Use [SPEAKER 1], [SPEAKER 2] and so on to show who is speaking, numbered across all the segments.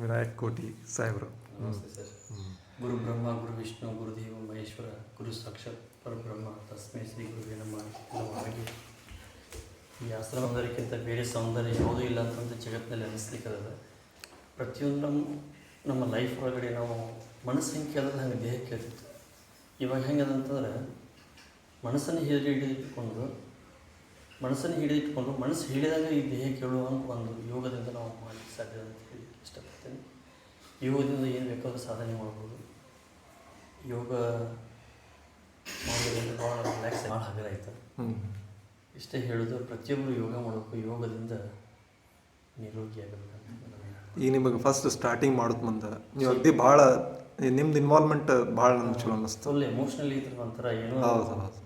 [SPEAKER 1] ವಿನಾಯಕ್ ಕೋಟಿ ಸಾಹೇಬರು.
[SPEAKER 2] ನಮಸ್ತೆ ಸರ್. ಗುರು ಬ್ರಹ್ಮ, ಗುರು ವಿಷ್ಣು ಗುರುದೇವ ಮಹೇಶ್ವರ, ಗುರು ಸಾಕ್ಷಾತ್ ಪರಬ್ರಹ್ಮ, ತಸ್ಮೈ ಶ್ರೀ ಗುರು ಹಾಗೆ ಈ ಆಶ್ರಮದಕ್ಕಿಂತ ಬೇರೆ ಸೌಂದರ್ಯ ಯಾವುದೂ ಇಲ್ಲ ಅಂತಂದು ಜಗತ್ತಿನಲ್ಲಿ ಅನಿಸ್ಲಿಕ್ಕದ ಪ್ರತಿಯೊಂದು ನಮ್ಮ ಲೈಫ್ ಒಳಗಡೆ ನಾವು ಮನಸ್ಸಿನ ಕೇಳಿದ್ರೆ ಹಂಗೆ ದೇಹ ಕೇಳ್ತಿತ್ತು ಇವಾಗ ಹೆಂಗದಂತಂದ್ರೆ ಮನಸ್ಸನ್ನು ಹೇಳಿ ಹಿಡಿದಿಟ್ಕೊಂಡು ಮನಸ್ಸನ್ನು ಹಿಡಿದಿಟ್ಕೊಂಡು ಮನಸ್ಸು ಹಿಡಿದಾಗ ಈ ದೇಹ ಕೇಳುವಂಥ ಒಂದು ಯೋಗದಿಂದ ನಾವು ಮಾಡಲಿಕ್ಕೆ ಸಾಧ್ಯ ಅಂತ ಹೇಳಿ ಇಷ್ಟಪಡ್ತೇನೆ. ಯೋಗದಿಂದ ಏನು ಬೇಕಾದರೂ ಸಾಧನೆ ಮಾಡ್ಬೋದು. ಯೋಗ ಮಾಡೋದ್ರಿಂದ ಭಾಳ ರಿಲ್ಯಾಕ್ಸ್ ಭಾಳ ಹಗರ ಆಯ್ತು
[SPEAKER 1] ಹ್ಞೂ
[SPEAKER 2] ಇಷ್ಟೇ ಹೇಳೋದು ಪ್ರತಿಯೊಬ್ಬರು ಯೋಗ ಮಾಡಬೇಕು. ಯೋಗದಿಂದ ನಿರೋಗಿ ಆಗಬೇಕು
[SPEAKER 1] ಈಗ ನಿಮಗೆ ಫಸ್ಟ್ ಸ್ಟಾರ್ಟಿಂಗ್ ಮಾಡೋದು ಮುಂದೆ ನೀವು ಅಗ್ದಿ ಭಾಳ ನಿಮ್ದು ಇನ್ವಾಲ್ವ್ಮೆಂಟ್ ಭಾಳ ನಮ್ಗೆ ಚಲೋ ಅನ್ನಿಸ್ತು
[SPEAKER 2] ಅಲ್ಲಿ ಎಮೋಷ್ನಲಿ ಇದ್ರ ಒಂಥರ ಏನೋ
[SPEAKER 1] ಹೌದು ಹೌದು.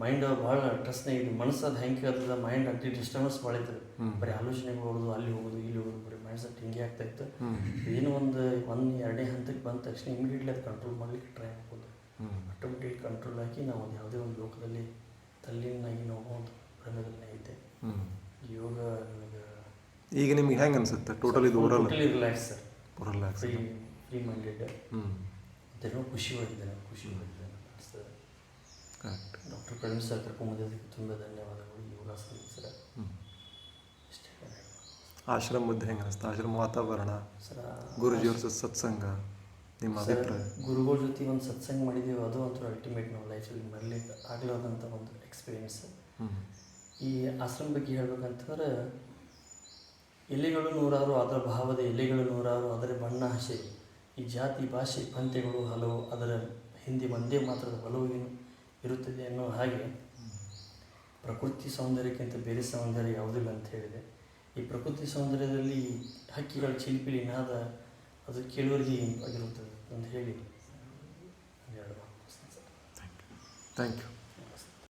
[SPEAKER 2] ಮೈಂಡ್ ಭಾಳ ಟ್ರಸ್ಟ್ನೇ ಇದು. ಮನಸ್ಸು ಅದು ಹೆಂಗೆ ಕೇಳ್ತದೆ ಮೈಂಡ್ ಅಂತ ಡಿಸ್ಟರ್ಬೆನ್ಸ್ ಭಾಳ
[SPEAKER 1] ಇತ್ತು.
[SPEAKER 2] ಬರೀ ಆಲೋಚನೆಗಳು ಹೋಗೋದು ಅಲ್ಲಿ ಹೋಗೋದು ಇಲ್ಲಿ ಹೋಗೋದು ಬರೀ ಮೈಂಡ್ ಸೆಟ್ ಹಿಂಗೆ ಆಗ್ತಾ ಇತ್ತು. ಏನು ಒಂದು ಒಂದು ಎರಡನೇ ಹಂತಕ್ಕೆ ಬಂದ ತಕ್ಷಣ ಇಮಿಡಿಯೇಟ್ಲಿ ಅದು ಕಂಟ್ರೋಲ್ ಮಾಡಲಿಕ್ಕೆ ಟ್ರೈ
[SPEAKER 1] ಆಗ್ಬೋದು
[SPEAKER 2] ಆಟೋಮೆಟಿಕ್ ಕಂಟ್ರೋಲ್ ಹಾಕಿ ನಾವು ಒಂದು ಯಾವುದೇ ಒಂದು ಲೋಕದಲ್ಲಿ ತಲ್ಲಿನಾಗಿ ನಾವು ಒಂದು ಭ್ರಮೆದಲ್ಲೇ ಯೋಗ ನನಗೆ
[SPEAKER 1] ಈಗ ನಿಮ್ಗೆ ಹೆಂಗೆ ಅನ್ಸುತ್ತೆ? ಟೋಟಲ್ ಇದು overall
[SPEAKER 2] relax sir.
[SPEAKER 1] Relax
[SPEAKER 2] free minded
[SPEAKER 1] ಹ್ಞೂ
[SPEAKER 2] ಮತ್ತೇನೋ ಖುಷಿ
[SPEAKER 1] ಕರೆಕ್ಟ್
[SPEAKER 2] ಡಾಕ್ಟರ್ ಪ್ರವೀಣ್ ಸರ್ ಕರ್ಕೊಂಬಂದಿದ್ದಕ್ಕೆ ತುಂಬ ಧನ್ಯವಾದಗಳು. ಯೋಗಾಸನ ಸರ್
[SPEAKER 1] ಆಶ್ರಮ
[SPEAKER 2] ಇಷ್ಟೇ
[SPEAKER 1] ಆಶ್ರಮದ್ದು ಹೆಂಗೆ ಅನಿಸ್ತಾ? ಆಶ್ರಮ ವಾತಾವರಣ?
[SPEAKER 2] ಸರ
[SPEAKER 1] ಗುರುಜಿಯವ್ರ ಸತ್ಸಂಗ? ನಿಮ್ಮ ಅಭಿಪ್ರಾಯ?
[SPEAKER 2] ಗುರುಗಳ ಜೊತೆ ಒಂದು ಸತ್ಸಂಗ ಮಾಡಿದೀವಿ. ಅದು ಒಂಥರ ಅಲ್ಟಿಮೇಟ್ ನಾವು ಲೈಫಲ್ಲಿ ಮರಲಿಕ್ಕೆ ಆಗಲಾರ್ದಂಥ ಒಂದು ಎಕ್ಸ್ಪೀರಿಯನ್ಸ್ ಈ ಆಶ್ರಮ ಬಗ್ಗೆ ಹೇಳ್ಬೇಕಂತಂದ್ರೆ ಎಲೆಗಳು ನೂರಾರು ಅದರ ಭಾವದ ಎಲೆಗಳು ನೂರಾರು ಅದರ ಬಣ್ಣ ಹಸೆ ಈ ಜಾತಿ ಭಾಷೆ ಪಂಥೆಗಳು ಹಲವು ಅದರ ಹಿಂದೆ ಒಂದೇ ಮಾತ್ರದ ಹಲವು ಏನು? ಇರುತ್ತದೆ ಅನ್ನೋ ಹಾಗೆ ಪ್ರಕೃತಿ ಸೌಂದರ್ಯಕ್ಕಿಂತ ಬೇರೆ ಸೌಂದರ್ಯ ಯಾವುದಿಲ್ಲ ಅಂತ ಹೇಳಿದೆ. ಈ ಪ್ರಕೃತಿ ಸೌಂದರ್ಯದಲ್ಲಿ ಹಕ್ಕಿಗಳ ಚಿಲಿಪಿಲಿ ನಾದ ಅದು ಕೇಳುವರಿಗೆ ಆಗಿರುತ್ತದೆ ಅಂತ ಹೇಳಿ.
[SPEAKER 1] Thank you